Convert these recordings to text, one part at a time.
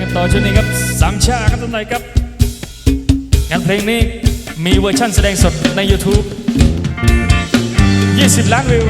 กันต่อช่วงนี้ครับสามชาครับท่านใดครับ งานเพลงนี้มีเวอร์ชั่นแสดงสดใน YouTube 20 ล้านวิว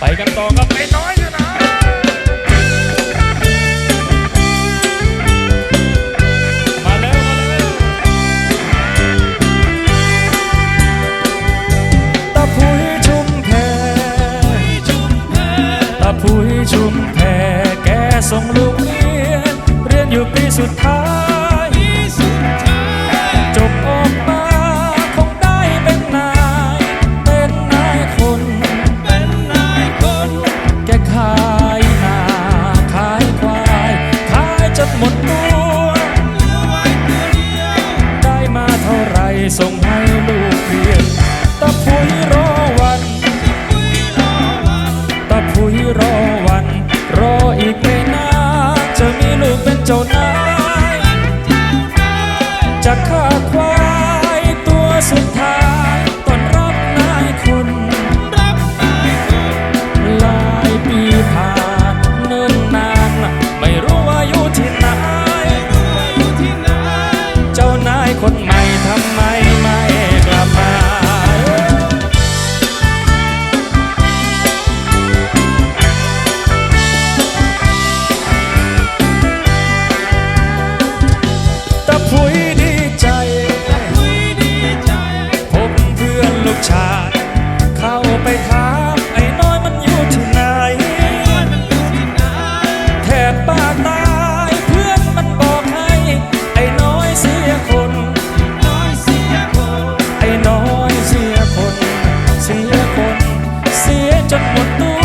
ไปกันต่อกับไอ้น้อยชนะมาแล้วมาแล้วตะพุ้ชุมแพตะพุยชุมแพแกส่งลูกเรียน เรียนอยู่ปีสุดท้าย จนหมดตัว ได้มาเท่าไรส่งให้ลูก จนหมดตัว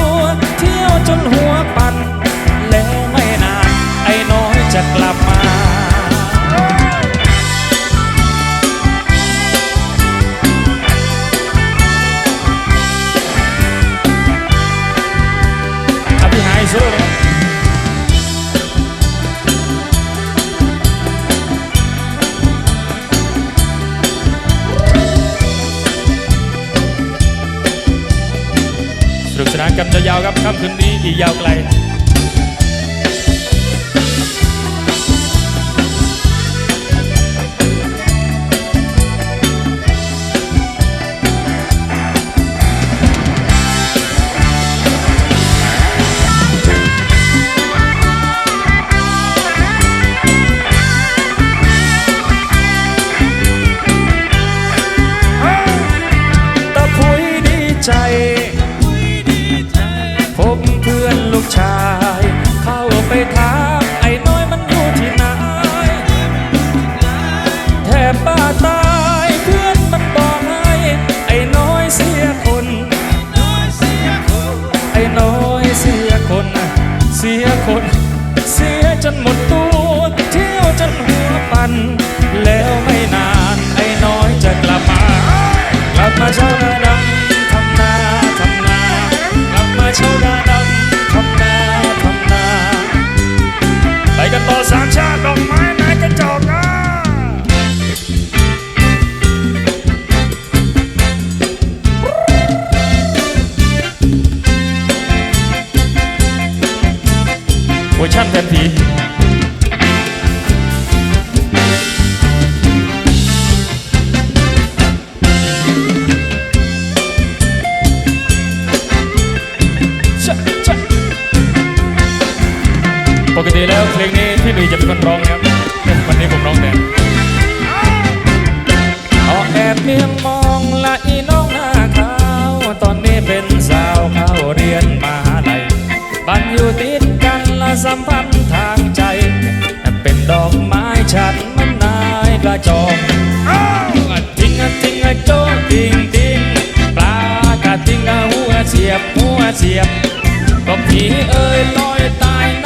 ค่ำคืนนี้อีกยาวไกล วัน แล้วไม่นานไอ้น้อยจะกลับมากลับมาเช่านาดำทำนาทำนากลับมาเช่านาดำทำนาทำนา ไปกันต่อสามชาติดอกไม้ไม้กระจอกอะเวอร์ชันแทนที แล้วเพลงนี้พี่หนุ่ยจะเป็นคนร้องนะครับแต่วันนี้ผมร้องแทนเอาแอบเมียงมองละอีน้องหน้าขาวตอนนี้เป็นสาวเข้าเรียนมหาลัยบ้านอยู่ติดกันละสัมพันธ์ทางใจ เป็นดอกไม้ฉันมันนายกระจอกทิ้งอทิ้งอโจทิ้งทิ้งปลากระทิ้งอหัวเสียบหัวเสียบก็ผีเอ้ยลอยตาย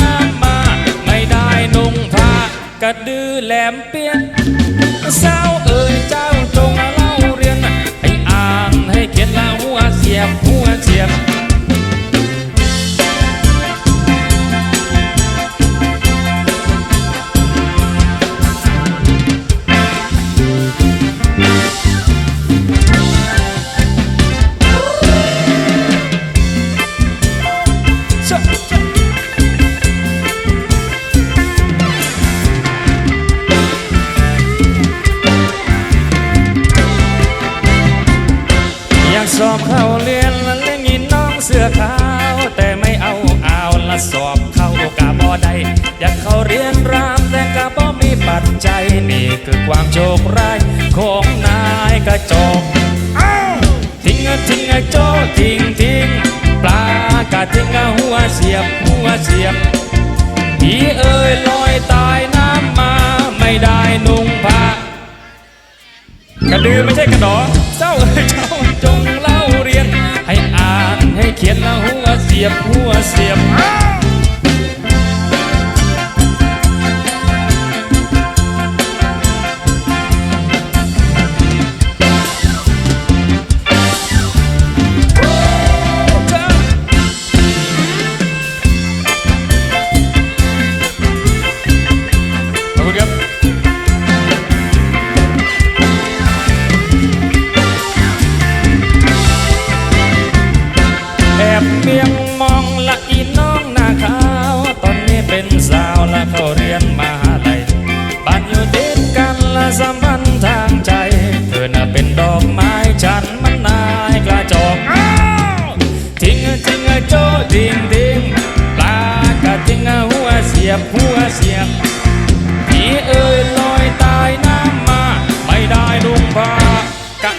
กระดือแหลมเปียกสาวเอ่ยเจ้าจงเล่าเรียนให้อ่านให้เขียนละหัวเสียบหัวเสียบ ทิ้งทิ้งปลากระทิ้งกะหัวเสียบหัวเสียบผีเอ้ยลอยตายน้ำมาไม่ได้นุ่งผ้ากระดือไม่ใช่กระดอเจ้าเอ้ยเจ้าจงเล่าเรียน ให้อ่านให้เขียนแล้วหัวเสียบหัวเสียบ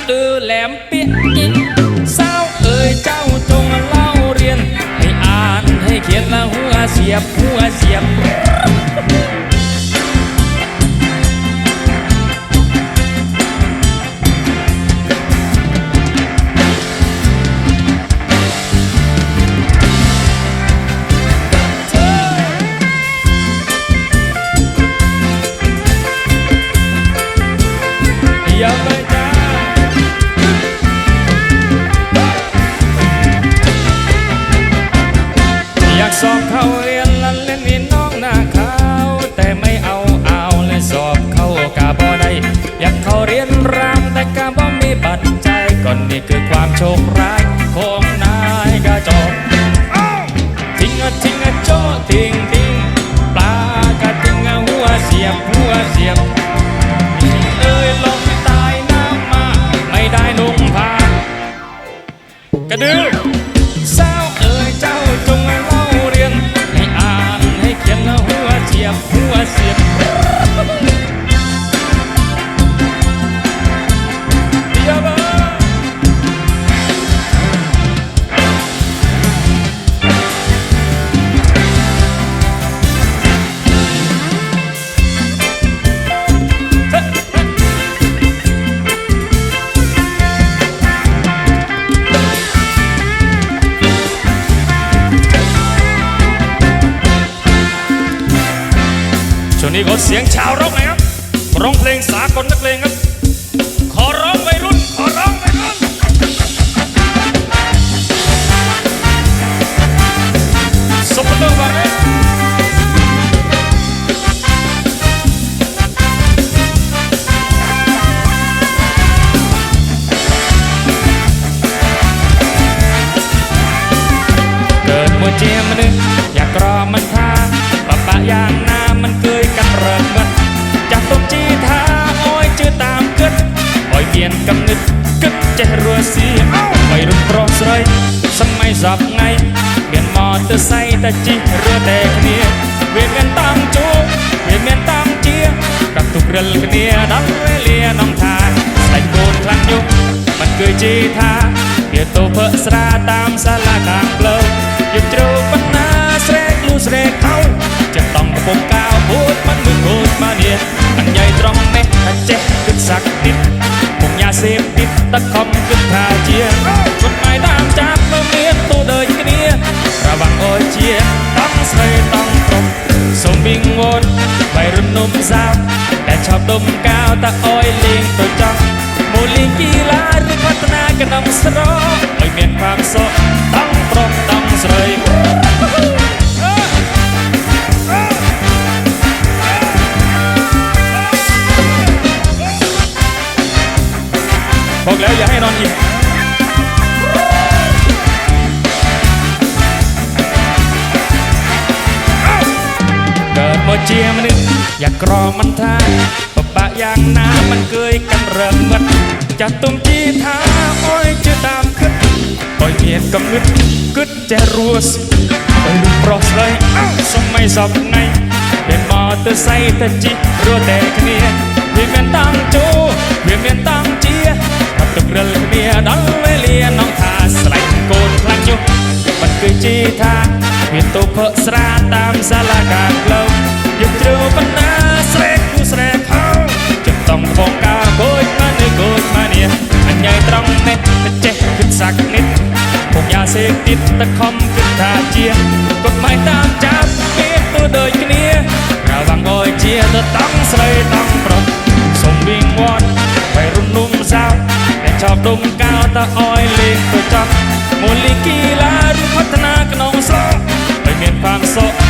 ดือแหลมเปียอินสาวเอ๋ยเจ้าจงเล่าเรียน ให้อ่านให้เขียนละหัวเสียบหัวเสียบ สอบเข้าเรียนลันเล่นนี่น้องหน้าขาว แต่ไม่เอาเอาเลยสอบเข้ากาบ่ได้อยากเข้าเรียนรามแต่กาบ่มีปัจจัยก่อนนี่คือความโชคร้ายของนายกระจอกทิ้งอะทิ้งอะโจทิ้งทิ้งปลากระทิ้งอะหัวเสียบหัวเสียบเอ้ยลงตายน้ำมา ไม่ได้นุ่งผ้ากระดือ หัว ទៅសៃតែជីរត់តែគ្នាវាមានតង់ជួបវាមានតង់ជាកាត់ទុករលគ្នាដល់វេលានំថាស្ដេចកូនខ្លាំងយុគមិនគឺជាថាវាទៅផឹកស្រាតាមសាលាខាងផ្លូវយើងជ្រូកបណ្ណាស្រែកលូស្រែកខោចិត្តតង់កំពុងកាវហួតមិនមើលកូនមកនេះអញ្ញាយត្រង់នេះតែចេះគិតសាក់តិចពុំញ៉ាសេបតិចតខំគិតថាជាខ្លួនឯងតាមចាប់មិនមានទូដោយ นมึงพูดมาเนี่ยอันใหญ่ตรงเน็ถ้าเจ็บขึ้นสักนิดพวกยาเสพติดตะคอมขึ้นทาเจียกฎหมายตามจับเราเมียนตัวเดินกันเนี่ยระวังโอยเจียต้องใส่ต้องตรงสมบิงวนไปรุ่นหนุ่มสาวแต่ชอบดมกาวตะอ้อยเลียงตัวจังโมลิงกีฬาหรือพัฒนากระนำสรอไม่เมียนความโซต้องตรงต้องเสย บอกแล้วอย่าให้นอนอีก เกิดโม ជាមនុស្សយ៉ាងក្រមិនថាបបាក់យ៉ាងណាមិនគយកំរើកមិត្តចាស់ទុំជីថាអើយជឿតាមគិតអើយមានកំណត់គិតចេះរស់អើយប្រុសស្ដីសម័យសពថ្ងៃពេលមកទៅសៃទៅជីរត់តែគ្នាវាមានតាំងជូវាមានតាំងជាអត់ទៅព្រិលគ្នាដល់វេលានំថាស្រេចកូនខ្លាញ់យុបាត់គឺជាថាមានទុភៈស្រាតាមសាលាការក្លោ យកជ្រើបណ្ណាស្រែគូស្រែផោចិត្តតំខងកាគួយមកនៅគួយមកនេះអញញ៉ៃត្រង់នេះចេះគិតសាក់និតពុកយ៉ាសេកទៀតតខំគិតថាជាគាត់មិនតាមចាប់មានទូដូចគ្នាកាលវងអើយជាទៅតង់ស្រីតង់ប្រុសសុំវិងវត់ហើយរំនុំសៅអ្នកចប់ដុំកៅតអើយលេងទៅចប់មូលីគីឡាឬវឌ្ឍនាក្នុងស្រុកហើយមានផាងសក់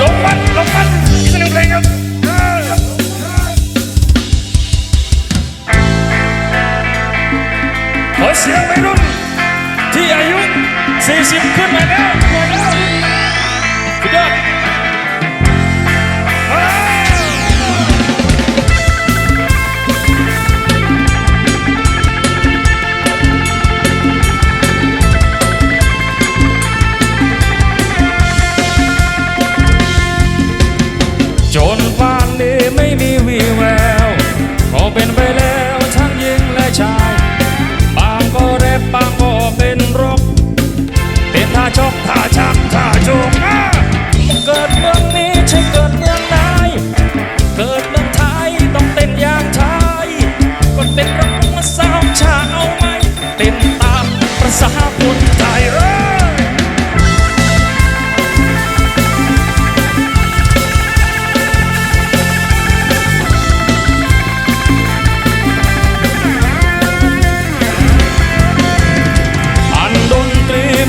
ลงมันลงมันอีกหนึ่งเพลงครับขอเสียงวัยรุ่นที่อายุ40ขึ้นมาแล้วมาแล้วสุดยอด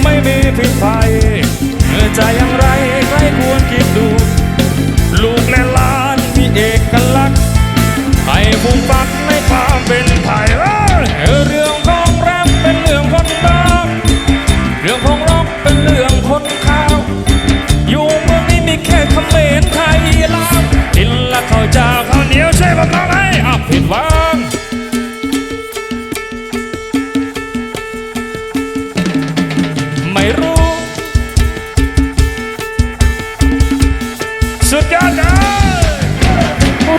ไม่มีพิษภัยจะอย่างไรใครควรคิดดู ลูกและหลานมีเอกลักษณ์ให้ภูมิฟักในความเป็นไทยเออเรื่องของแรปเป็นเรื่องคนรักเรื่องของร็อกเป็นเรื่องคนข่าว อยู่เมืองนี้มีแค่เขมรไทยลาวกินและข้าวจ้าข้าวเหนียวใช่ป่ะน้องไอ้อะผิดหวัง สุดยอดเลย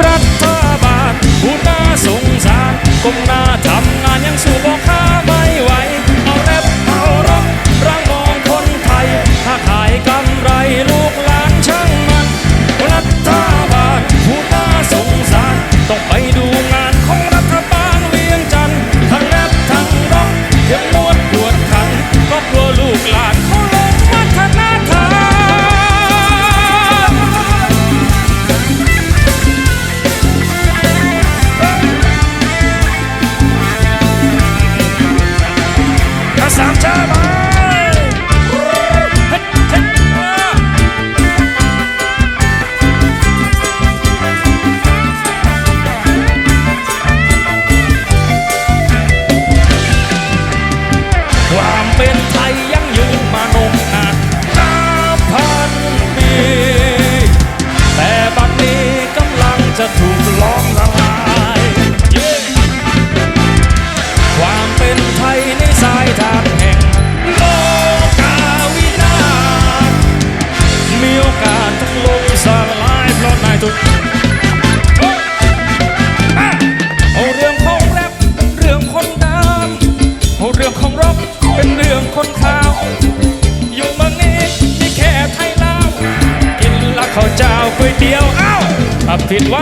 รัฐบาลผู้น่าสงสารก้มหน้าทำงานยังสู้บอก ผิดหว่า